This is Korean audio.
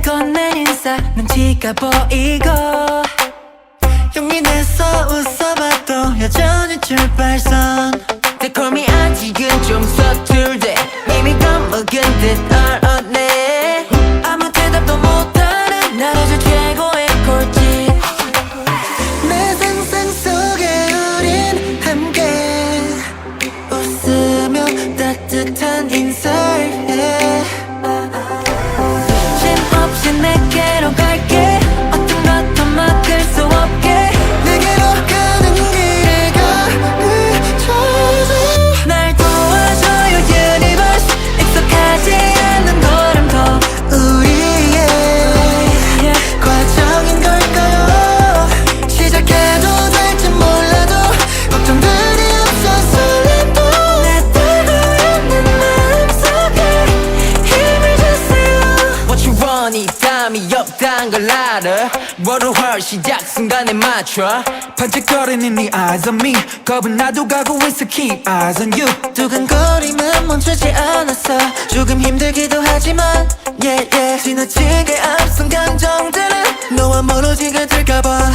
내 건넨 인사 눈치가 보이고. 용기 내서 웃어봐도 여전히 출발선. 달콤이 아직은 좀 서툴대. 이미 겁먹은 듯얼 없단 걸 알아? 월요월 시작 순간에 맞춰? 반짝거리는 네 eyes on me. 겁은 나도 가고 있어. Keep eyes on you. 두근거림은 멈추지 않았어. 조금 힘들기도 하지만 yeah, yeah. 지나치게 앞선 감정들은 너와 멀어지게 될까봐